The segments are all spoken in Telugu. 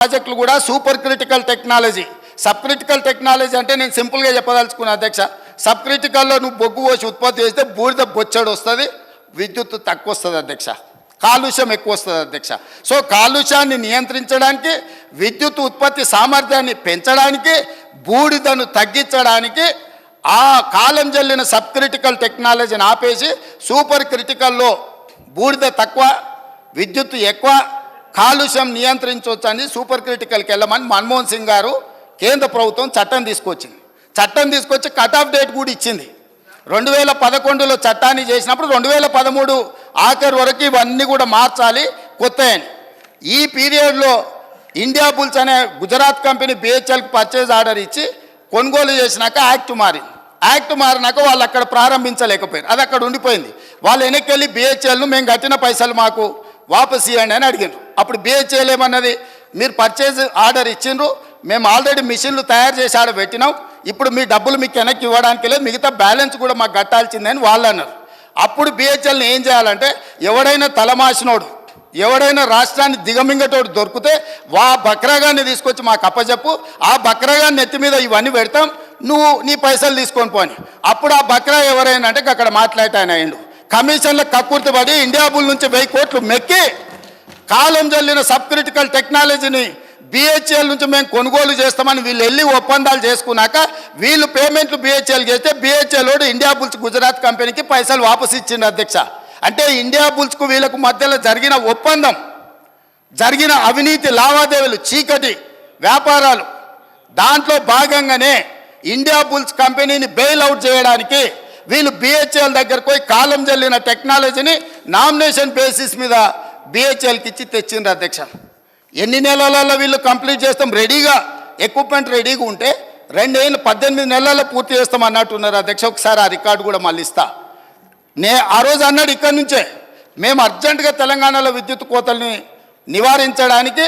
ప్రాజెక్టులు కూడా super critical technology. Sub critical technology అంటే నేను సింపుల్గా చెప్పదలుచుకున్నా అధ్యక్ష. సబ్ క్రిటికల్లో నువ్వు బొగ్గు పోసి ఉత్పత్తి చేస్తే బూడిద బొచ్చడు వస్తుంది విద్యుత్ తక్కువ వస్తుంది అధ్యక్ష. కాలుష్యం ఎక్కువ వస్తుంది అధ్యక్ష. సో కాలుష్యాన్ని నియంత్రించడానికి విద్యుత్ ఉత్పత్తి సామర్థ్యాన్ని పెంచడానికి బూడిదను తగ్గించడానికి ఆ కాలం జల్లిన సబ్ క్రిటికల్ టెక్నాలజీని ఆపేసి సూపర్ క్రిటికల్లో బూడిద తక్కువ విద్యుత్ ఎక్కువ కాలుష్యం నియంత్రించవచ్చు అని సూపర్ క్రిటికల్కి వెళ్ళమని మన్మోహన్ సింగ్ గారు కేంద్ర ప్రభుత్వం చట్టం తీసుకొచ్చింది. చట్టం తీసుకొచ్చి కట్ ఆఫ్ డేట్ కూడా ఇచ్చింది. రెండు వేల పదకొండులో చట్టాన్ని చేసినప్పుడు రెండు వేల పదమూడు ఆఖరి వరకు ఇవన్నీ కూడా మార్చాలి కొత్త ఈ పీరియడ్లో ఇండియా బుల్స్ అనే గుజరాత్ కంపెనీ బిహెచ్ఎల్కి పర్చేజ్ ఆర్డర్ ఇచ్చి కొనుగోలు చేసినాక యాక్ట్ మారింది. యాక్ట్ మారినాక వాళ్ళు అక్కడ ప్రారంభించలేకపోయారు. అది అక్కడ ఉండిపోయింది. వాళ్ళు వెనక్కి వెళ్ళి బిహెచ్ఎల్ను మేము కట్టిన పైసలు మాకు వాపస్ ఇవ్వండి అని అడిగారు అప్పుడు బిహెచ్ఎల్ ఏమన్నది మీరు పర్చేజ్ ఆర్డర్ ఇచ్చిండ్రు మేము ఆల్రెడీ మిషన్లు తయారు చేసి ఆడ పెట్టినాం. ఇప్పుడు మీ డబ్బులు మీకు వెనక్కి ఇవ్వడానికి లేదు మిగతా బ్యాలెన్స్ కూడా మాకు కట్టాల్సిందని వాళ్ళు అన్నారు. అప్పుడు బిహెచ్ఎల్ని ఏం చేయాలంటే ఎవడైనా తలమాసినోడు ఎవడైనా రాష్ట్రాన్ని దిగమింగటోడు దొరికితే వా బక్రాగాన్ని తీసుకొచ్చి మాకు అప్పచెప్పు ఆ బక్రాగాన్ని నెత్తి మీద ఇవన్నీ పెడతాం నువ్వు నీ పైసలు తీసుకొని పోని. అప్పుడు ఆ బక్రా ఎవరైనా అంటే అక్కడ మాట్లాడటాయన అయిండు. కమిషన్ల కక్కుర్తి పడి ఇండియా బుల్ నుంచి వెయ్యి కోట్లు మెక్కి కాలం జల్లిన సబ్ క్రిటికల్ టెక్నాలజీని బిహెచ్ఎల్ నుంచి మేము కొనుగోలు చేస్తామని వీళ్ళు వెళ్ళి ఒప్పందాలు చేసుకున్నాక వీళ్ళు పేమెంట్లు బిహెచ్ఎల్ చేస్తే బిహెచ్ఎల్ వాడు ఇండియా బుల్స్ గుజరాత్ కంపెనీకి పైసలు వాపసు ఇచ్చింది అధ్యక్ష. అంటే ఇండియా బుల్స్కు వీళ్ళకు మధ్యలో జరిగిన ఒప్పందం జరిగిన అవినీతి లావాదేవీలు చీకటి వ్యాపారాలు దాంట్లో భాగంగానే ఇండియా బుల్స్ కంపెనీని బెయిల్ అవుట్ చేయడానికి వీళ్ళు బిహెచ్ఎల్ దగ్గరకు పోయి కాలం జల్లిన టెక్నాలజీని నామినేషన్ బేసిస్ మీద బిహెచ్ఎల్కి ఇచ్చి తెచ్చిండ్రు అధ్యక్ష. ఎన్ని నెలలలో వీళ్ళు కంప్లీట్ చేస్తాం? రెడీగా ఎక్విప్మెంట్ రెడీగా ఉంటే రెండేళ్ళు పద్దెనిమిది నెలల్లో పూర్తి చేస్తాం అన్నట్టున్నారు అధ్యక్ష. ఒకసారి ఆ రికార్డు కూడా మళ్ళీ ఇస్తా. నే ఆ రోజు అన్నాడు ఇక్కడి నుంచే మేము అర్జెంటుగా తెలంగాణలో విద్యుత్ కోతల్ని నివారించడానికి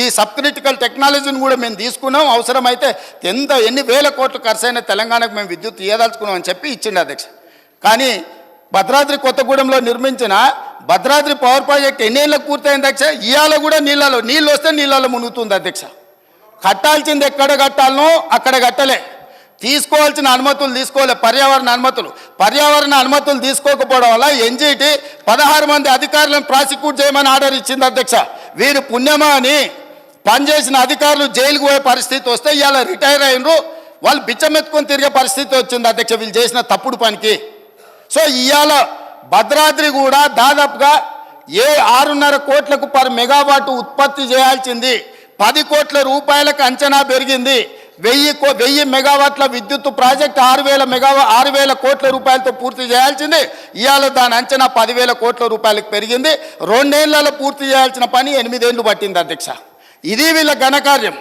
ఈ సబ్ క్రిటికల్ టెక్నాలజీని కూడా మేము తీసుకున్నాం. అవసరమైతే ఎంత ఎన్ని వేల కోట్లు ఖర్చైన తెలంగాణకు మేము విద్యుత్ ఇవ్వదలుచుకున్నాం అని చెప్పి ఇచ్చిండు అధ్యక్ష. కానీ భద్రాద్రి కొత్తగూడెంలో నిర్మించిన భద్రాద్రి పవర్ ప్రాజెక్ట్ ఎన్నేళ్ళకు పూర్తయింది అధ్యక్ష? ఇవాళ కూడా నీళ్ళలో నీళ్ళు వస్తే నీళ్ళలో మునుగుతుంది అధ్యక్ష. కట్టాల్సింది ఎక్కడ కట్టాలనో అక్కడ కట్టలే. తీసుకోవాల్సిన అనుమతులు తీసుకోలే పర్యావరణ అనుమతులు. పర్యావరణ అనుమతులు తీసుకోకపోవడం వల్ల ఎన్జీటీ పదహారు మంది అధికారులను ప్రాసిక్యూట్ చేయమని ఆర్డర్ ఇచ్చింది అధ్యక్ష. వీరు పుణ్యమా అని పనిచేసిన అధికారులు జైలుకు పోయే పరిస్థితి వస్తే ఇవాళ రిటైర్ అయినరు. వాళ్ళు బిచ్చమెత్తుకొని తిరిగే పరిస్థితి వచ్చింది అధ్యక్ష వీళ్ళు చేసిన తప్పుడు పనికి. సో ఇవాళ భద్రాద్రి కూడా దాదాపుగా ఏ ఆరున్నర కోట్లకు పర్ మెగావాట్ ఉత్పత్తి చేయాల్సింది. పది కోట్ల రూపాయలకు అంచనా పెరిగింది. వెయ్యి కో వెయ్యి మెగావాట్ల విద్యుత్ ప్రాజెక్ట్ ఆరు వేల మెగావా ఆరు వేల కోట్ల రూపాయలతో పూర్తి చేయాల్సింది. ఇవాళ దాని అంచనా పదివేల కోట్ల రూపాయలకు పెరిగింది. రెండేళ్ళలో పూర్తి చేయాల్సిన పని ఎనిమిదేళ్ళు పట్టింది అధ్యక్ష. ఇది వీళ్ళ ఘనకార్యం.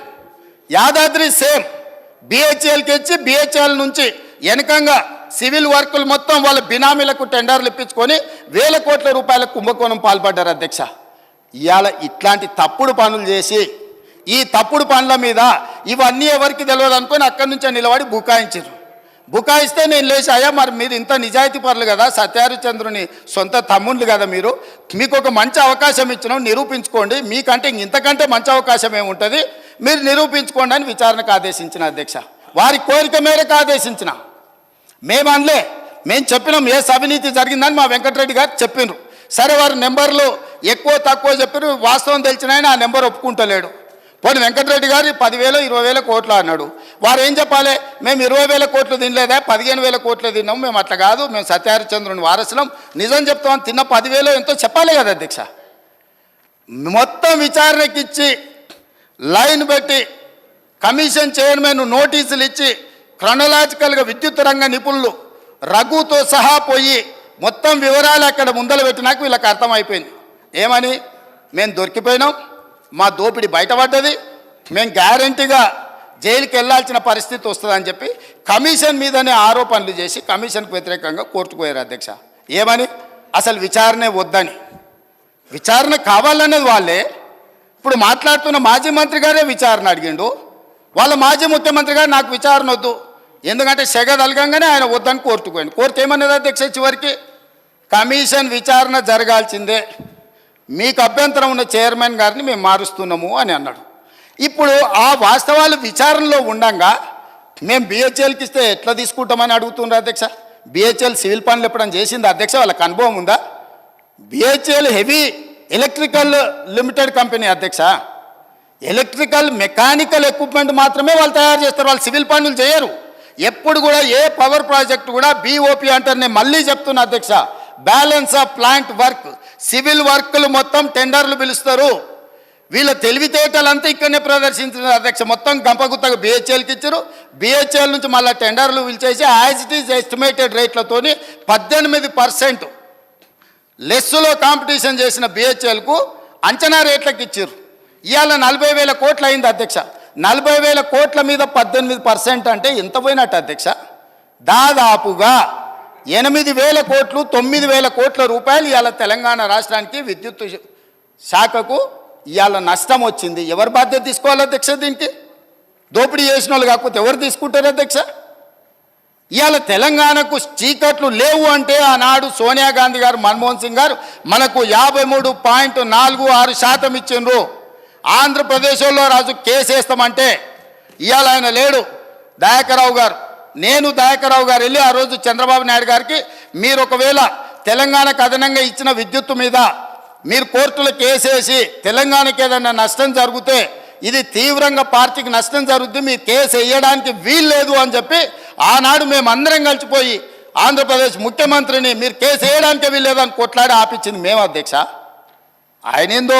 యాదాద్రి సేమ్. బిహెచ్ఎల్కి ఇచ్చి బిహెచ్ఎల్ నుంచి వెనకంగా సివిల్ వర్కులు మొత్తం వాళ్ళ బినామీలకు టెండర్లు ఇప్పించుకొని వేల కోట్ల రూపాయల కుంభకోణం పాల్పడ్డారు అధ్యక్ష. ఇవాళ ఇట్లాంటి తప్పుడు పనులు చేసి ఈ తప్పుడు పనుల మీద ఇవన్నీ ఎవరికి తెలియదు అనుకొని అక్కడి నుంచే నిలబడి బుకాయించారు. బుకాయిస్తే నేను లేచి అయ్యా మరి మీరు ఇంత నిజాయితీ పరులు కదా సత్యారుచంద్రుని సొంత తమ్ముళ్ళు కదా మీరు. మీకు ఒక మంచి అవకాశం ఇచ్చినాం నిరూపించుకోండి. మీకంటే ఇంతకంటే మంచి అవకాశం ఏముంటుంది? మీరు నిరూపించుకోండి అని విచారణకు ఆదేశించిన అధ్యక్ష. వారి కోరిక మేరకు ఆదేశించిన. మేము అనలే మేము చెప్పినాం ఏ అవినీతి జరిగిందని మా వెంకటరెడ్డి గారు చెప్పిండ్రు సరే వారి నెంబర్లు ఎక్కువ తక్కువ చెప్పిన వాస్తవం తెలిసిన ఆయన ఆ నెంబర్ ఒప్పుకుంటలేడు. పోనీ వెంకటరెడ్డి గారు పదివేలు ఇరవై వేల కోట్లు అన్నాడు. వారు ఏం చెప్పాలి? మేము ఇరవై వేల కోట్లు తినలేదా? పదిహేను వేల కోట్లు తిన్నాం మేము అట్లా కాదు. మేము సత్యహరిచంద్రుని వారసులం. నిజం చెప్తామని తిన్న పదివేలు ఎంతో చెప్పాలి కదా అధ్యక్ష మొత్తం విచారణకిచ్చి లైన్ పెట్టి కమిషన్ చైర్మన్ నోటీసులు ఇచ్చి క్రొనలాజికల్గా విద్యుత్ రంగ నిపుణులు రఘుతో సహా పోయి మొత్తం వివరాలు అక్కడ ముందలు పెట్టినాక వీళ్ళకి అర్థమైపోయింది. ఏమని? మేము దొరికిపోయినాం మా దోపిడి బయటపడ్డది మేము గ్యారంటీగా జైలుకి వెళ్ళాల్సిన పరిస్థితి వస్తుందని చెప్పి కమిషన్ మీదనే ఆరోపణలు చేసి కమిషన్కు వ్యతిరేకంగా కోర్టుకు పోయారు అధ్యక్ష. ఏమని? అసలు విచారణే వద్దని. విచారణ కావాలనేది వాళ్ళే. ఇప్పుడు మాట్లాడుతున్న మాజీ మంత్రి గారే విచారణ అడిగిండు. వాళ్ళ మాజీ ముఖ్యమంత్రి గారు నాకు విచారణ వద్దు. ఎందుకంటే సెగ తలగంగానే ఆయన వద్దని కోర్టుకు పోయింది కోర్టు ఏమన్నది అధ్యక్ష చివరికి? కమిషన్ విచారణ జరగాల్సిందే. మీకు అభ్యంతరం ఉన్న చైర్మన్ గారిని మేము మారుస్తున్నాము అని అన్నాడు. ఇప్పుడు ఆ వాస్తవాలు విచారణలో ఉండగా మేము బిహెచ్ఎల్కి ఇస్తే ఎట్లా తీసుకుంటామని అడుగుతున్నారు అధ్యక్ష? బిహెచ్ఎల్ సివిల్ పనులు ఎప్పుడైనా చేసింది అధ్యక్ష? వాళ్ళకి అనుభవం ఉందా? BHEL heavy electrical limited company అధ్యక్ష. ఎలక్ట్రికల్ మెకానికల్ ఎక్విప్మెంట్ మాత్రమే వాళ్ళు తయారు చేస్తారు. వాళ్ళు సివిల్ పనులు చేయరు. ఎప్పుడు కూడా ఏ పవర్ ప్రాజెక్ట్ కూడా బీఓపీ అంటారు. నేను మళ్ళీ చెప్తున్నా అధ్యక్ష. Balance of plant work civil వర్క్లు మొత్తం టెండర్లు పిలుస్తారు. వీళ్ళ తెలివితేటలంతా ఇక్కడనే ప్రదర్శించిన అధ్యక్ష. మొత్తం గంపగుత్తగా బిహెచ్ఎల్కి ఇచ్చారు. బిహెచ్ఎల్ నుంచి మళ్ళీ టెండర్లు పిలిచేసి యాజ్ ఇట్ ఈజ్ ఎస్టిమేటెడ్ రేట్లతోని పద్దెనిమిది పర్సెంట్ లెస్సులో కాంపిటీషన్ చేసిన బిహెచ్ఎల్కు అంచనా రేట్లకు ఇచ్చారు. ఇవాళ నలభై వేల కోట్లు అయింది అధ్యక్ష. నలభై వేల కోట్ల మీద పద్దెనిమిది పర్సెంట్ అంటే ఎంత పోయినట్టు అధ్యక్ష? దాదాపుగా ఎనిమిది వేల కోట్లు తొమ్మిది వేల కోట్ల రూపాయలు ఇవాళ తెలంగాణ రాష్ట్రానికి విద్యుత్ శాఖకు ఇవాళ నష్టం వచ్చింది. ఎవరు బాధ్యత తీసుకోవాలి అధ్యక్ష దీనికి? దోపిడీ చేసిన వాళ్ళు కాకపోతే ఎవరు తీసుకుంటారు అధ్యక్ష? ఇవాళ తెలంగాణకు చీకట్లు లేవు అంటే ఆనాడు సోనియా గాంధీ గారు మన్మోహన్ సింగ్ గారు మనకు యాభై మూడు పాయింట్ నాలుగు ఆరు శాతం ఇచ్చిండ్రు. ఆంధ్రప్రదేశ్లో రాజు కేసేస్తామంటే ఇవాళ ఆయన లేడు. దయాకరావు గారు. నేను దయాకరావు గారు వెళ్ళి ఆ రోజు చంద్రబాబు నాయుడు గారికి మీరు ఒకవేళ తెలంగాణకు అదనంగా ఇచ్చిన విద్యుత్తు మీద మీరు కోర్టులో కేసేసి తెలంగాణకి ఏదైనా నష్టం జరిగితే ఇది తీవ్రంగా పార్టీకి నష్టం జరుగుద్ది మీరు కేసు వేయడానికి వీల్లేదు అని చెప్పి ఆనాడు మేము అందరం కలిసిపోయి ఆంధ్రప్రదేశ్ ముఖ్యమంత్రిని మీరు కేసు వేయడానికే వీల్లేదు అని కొట్లాడి ఆపించింది మేము అధ్యక్ష. ఆయన ఏందో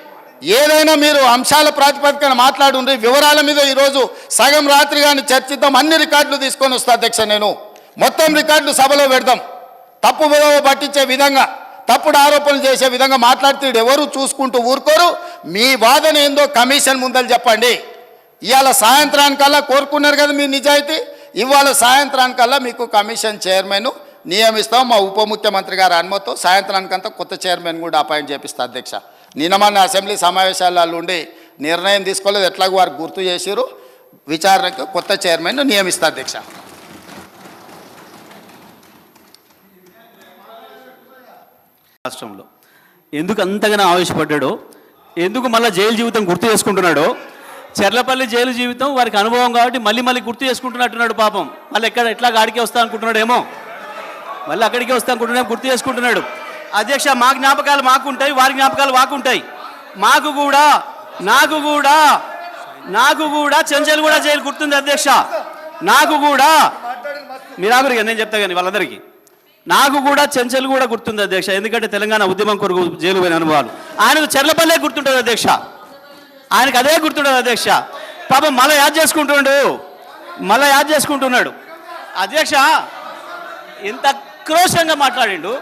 ఏదైనా మీరు అంశాల ప్రాతిపదికన మాట్లాడుండ్రి వివరాల మీద ఈరోజు సగం రాత్రి కానీ చర్చిద్దాం అన్ని రికార్డులు తీసుకొని వస్తా అధ్యక్ష నేను. మొత్తం రికార్డులు సభలో పెడదాం. తప్పు విలువ పట్టించే విధంగా తప్పుడు ఆరోపణలు చేసే విధంగా మాట్లాడితే ఎవరు చూసుకుంటూ ఊరుకోరు. మీ వాదన ఏందో కమిషన్ ముందలు చెప్పండి. ఇవాళ సాయంత్రానికల్లా కోరుకున్నారు కదా మీ నిజాయితీ? ఇవాళ సాయంత్రానికల్లా మీకు కమిషన్ చైర్మన్ నియమిస్తాం. మా ఉప ముఖ్యమంత్రి గారి అనుమతితో సాయంత్రానికంతా కొత్త చైర్మన్ కూడా అపాయింట్ చేపిస్తా అధ్యక్ష. నిన్న మన అసెంబ్లీ సమావేశాలలో ఉండి నిర్ణయం తీసుకోలేదు ఎట్లాగో వారు గుర్తు చేశారు విచారణకు కొత్త చైర్మన్ నియమిస్తా అధ్యక్ష. రాష్ట్రంలో ఎందుకు అంతగానో ఆవేశపడ్డాడో ఎందుకు మళ్ళీ జైలు జీవితం గుర్తు చేసుకుంటున్నాడో చెర్లపల్లి జైలు జీవితం వారికి అనుభవం కాబట్టి మళ్ళీ మళ్ళీ గుర్తు చేసుకుంటున్నట్టున్నాడు పాపం. మళ్ళీ ఎక్కడ ఎట్లా ఆడికి వస్తా అనుకుంటున్నాడేమో. మళ్ళీ అక్కడికే వస్తా అనుకుంటున్నాడు గుర్తు చేసుకుంటున్నాడు. అధ్యక్ష మా జ్ఞాపకాలు మాకు ఉంటాయి వారి జ్ఞాపకాలు మాకు ఉంటాయి మాకు కూడా నాకు కూడా నాకు కూడా చెంచల్ కూడా జైలు గుర్తుంది అధ్యక్ష. నాకు కూడా. మీరు నేను చెప్తా కానీ వాళ్ళందరికీ. నాకు కూడా చెంచల్ కూడా గుర్తుంది అధ్యక్ష ఎందుకంటే తెలంగాణ ఉద్యమం కొరకు జైలు పోయిన అనుభవాలు. ఆయనకు చెర్లపల్లే గుర్తుంటుంది అధ్యక్ష. ఆయనకు అదే గుర్తుంటుంది అధ్యక్ష. పాపం మళ్ళీ యాద్ చేసుకుంటుండు. మళ్ళీ యాద్ చేసుకుంటున్నాడు. అధ్యక్ష ఎంత క్రోషంగా మాట్లాడిండు.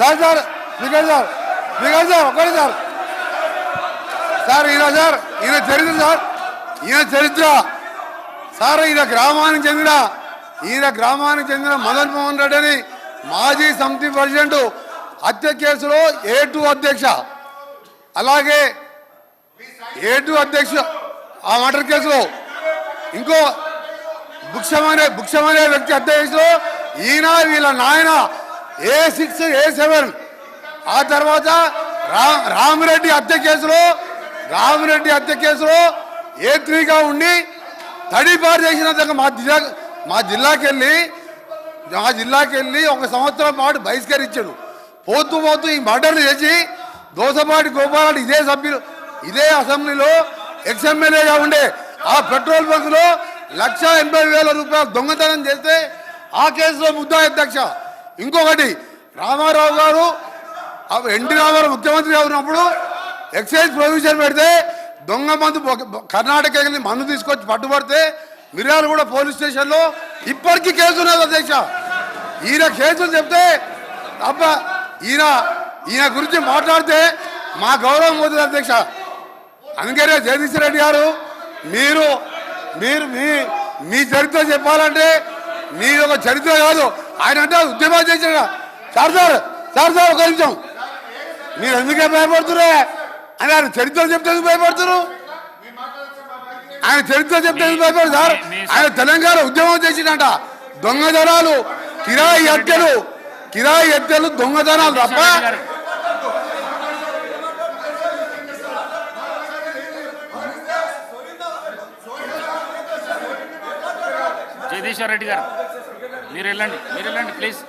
sir sir speaker sir speaker sir ఒకటి సార్. సార్ ఈయన సార్ ఈయన చరిత్ర సార్ ఈయన చరిత్ర. సార్ ఈయన గ్రామానికి చెందిన ఈయన గ్రామానికి చెందిన మదన్ మోహన్ రెడ్డి అని మాజీ సమితి ప్రెసిడెంట్ హత్య కేసులో ఏ టూ అధ్యక్ష. అలాగే ఏ టూ అధ్యక్ష ఆ మర్డర్ కేసులో ఇంకో భుక్షమనే భుక్షమనే వ్యక్తి హత్య కేసులో ఈయన వీళ్ళ నాయన ఏ సిక్స్ ఏ సెవెన్ ఆ తర్వాత రా రామిరెడ్డి హత్య కేసులో రామిరెడ్డి హత్య కేసులో ఏ త్రీగా ఉండి తడిపారు చేసిన మా జిల్లా మా జిల్లాకి వెళ్ళి మా జిల్లాకి వెళ్ళి ఒక సంవత్సరం పాటు బహిష్కరించాడు. పోతూ పోతూ ఈ మర్డర్లు చేసి దోసపాటి గోపాల్ ఇదే సభ్యులు ఇదే అసెంబ్లీలో ఎక్స్ఎమ్మెల్యేగా ఉండే ఆ పెట్రోల్ బంక్లో లక్ష ఎనభై వేల రూపాయలు దొంగతనం చేస్తే ఆ కేసులో ముద్దా అధ్యక్ష ఇంకొకటి రామారావు గారు ఎన్టీ రామారావు ముఖ్యమంత్రి ఉన్నప్పుడు ఎక్సైజ్ ప్రొవిజన్ పెడితే దొంగ మందు కర్ణాటక వెళ్ళి మందు తీసుకొచ్చి పట్టుబడితే మిర్యాలు కూడా పోలీస్ స్టేషన్లో ఇప్పటికీ కేసు ఉన్నది అధ్యక్ష. ఈయన కేసులు చెప్తే అబ్బా ఈయన ఈయన గురించి మాట్లాడితే మా గౌరవం పోతుంది అధ్యక్ష. అందుకనే జగదీశ్వర రెడ్డి గారు మీరు మీరు మీ మీ చరిత్ర చెప్పాలంటే మీ ఒక చరిత్ర కాదు ఆయన అంటే ఉద్యమాలు చేశాడు సార్ సార్ సార్ సార్ ఒక నిమిషం. మీరు ఎందుకే భయపడుతురే అని ఆయన చరిత్ర చెప్తే భయపడుతున్నారు ఆయన చరిత్ర చెప్తే ఎందుకు సార్? ఆయన తెలంగాణ ఉద్యమం చేసిందంట దొంగతనాలు కిరాయి హత్యలు కిరాయి హత్యలు దొంగతనాలు తప్ప జగదీశ్వర్ రెడ్డి గారు. మీరు వెళ్ళండి మీరు వెళ్ళండి ప్లీజ్